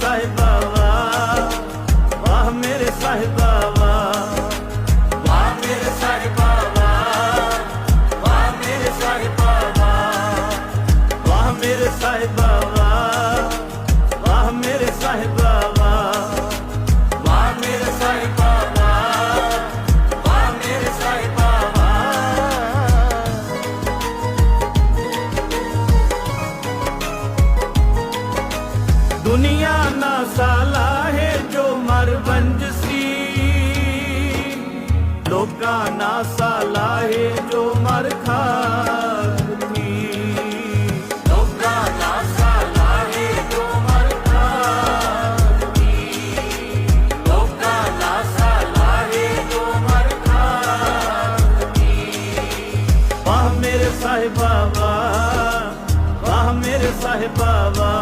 ਸਾਹਿਬਾ ਵਾਹ ਵਾਹ ਮੇਰੇ ਸਾਹਿਬਾ ਵਾਹ ਵਾਹ ਮੇਰੇ ਸਾਹਿਬਾ ਵਾਹ ਵਾਹ ਮੇਰੇ ਸਾਹਿਬਾ ਵਾਹ ਵਾਹ ਮੇਰੇ ਸਾਹਿਬਾ ਵਾਹ ਵਾਹ ਮੇਰੇ ਸਾਹਿਬਾ ਵਾਹ ਵਾਹ ਮੇਰੇ ਸਾਹਿਬਾ ਵਾਹ ਵਾਹ ਮੇਰੇ ਸਾਹਿਬਾ ਵਾਹ लोकाना सालाहे जो जो मर खाती। लोकाना वाह मेरे बाबा वाह मेरे बाबा।